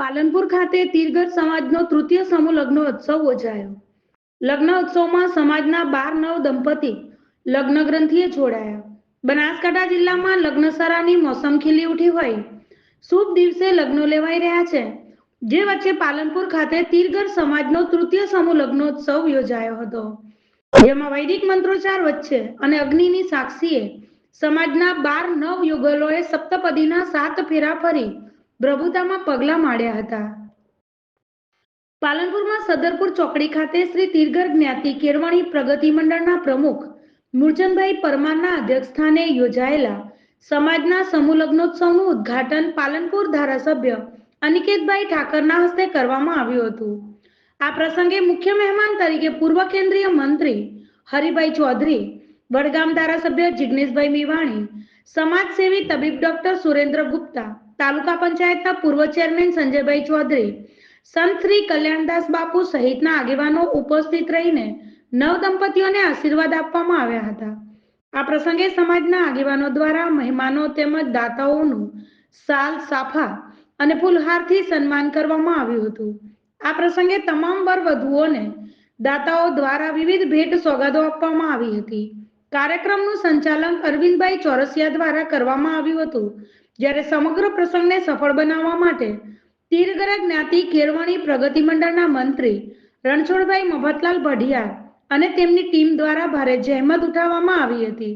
પાલનપુર ખાતે તીરગઢ સમાજનો તૃતીય સમૂહ લગ્નોત્સવ યોજાયો લગ્ન ઉત્સવમાં સમાજના બાર નવ દંપતી લગ્ન ગ્રંથિએ જોડાયા. બનાસકાંઠા જિલ્લામાં લગ્નસરાની મોસમ ખીલી ઉઠી હોય. શુભ દિવસે લગ્નો લેવાઈ રહ્યા છે. જે વચ્ચે પાલનપુર ખાતે તીરગઢ સમાજનો તૃતીય સમૂહ લગ્નોત્સવ યોજાયો હતો. જેમાં વૈદિક મંત્રોચ્ચાર વચ્ચે અને અગ્નિની સાક્ષીએ સમાજના બાર નવ યુગલોએ સપ્તપદીના સાત ફેરા ફરી પ્રભુતામાં પગલાં માંડ્યા હતા. પાલનપુરમાં સદરપુર ચોકડી ખાતે શ્રી તીરગઢ જ્ઞાતિ કેળવણી પ્રગતિ મંડળના પ્રમુખ મૂળચંદભાઈ પરમારના અધ્યક્ષસ્થાને યોજાયેલા સમાજના સમૂહ લગ્નોત્સવનું ઉદ્ઘાટન પાલનપુર ધારાસભ્ય અનિકેતભાઈ ઠાકરના હસ્તે કરવામાં આવ્યું હતું. આ પ્રસંગે મુખ્ય મહેમાન તરીકે પૂર્વ કેન્દ્રીય મંત્રી હરિભાઈ ચૌધરી, વડગામ ધારાસભ્ય જિગ્નેશભાઈ મેવાણી, સમાજસેવી તબીબ ડોક્ટર સુરેન્દ્ર ગુપ્તા તાલુકા પંચાયતના પૂર્વ ચેરમેન સંજયભાઈ ચૌધરી, સંત શ્રી કલ્યાણદાસ બાપુ સહિતના આગેવાનો ઉપસ્થિત રહીને નવ દંપતીઓને આશીર્વાદ આપવામાં આવ્યા હતા. આ પ્રસંગે સમાજના આગેવાનો દ્વારા મહેમાનો તેમજ દાતાઓનું સાલ, સાફા અને ફૂલહારથી સન્માન કરવામાં આવ્યું હતું. આ પ્રસંગે તમામ વર વધુઓને દાતાઓ દ્વારા વિવિધ ભેટ સોગાદો આપવામાં આવી હતી. કાર્યક્રમનું સંચાલન અરવિંદભાઈ ચોરસિયા દ્વારા કરવામાં આવ્યું હતું. જ્યારે સમગ્ર પ્રસંગને સફળ બનાવવા માટે તીરગરા જ્ઞાતિ કેળવણી પ્રગતિ મંડળના મંત્રી રણછોડભાઈ મફતલાલ ભઢિયા અને તેમની ટીમ દ્વારા ભારે જહેમત ઉઠાવવામાં આવી હતી.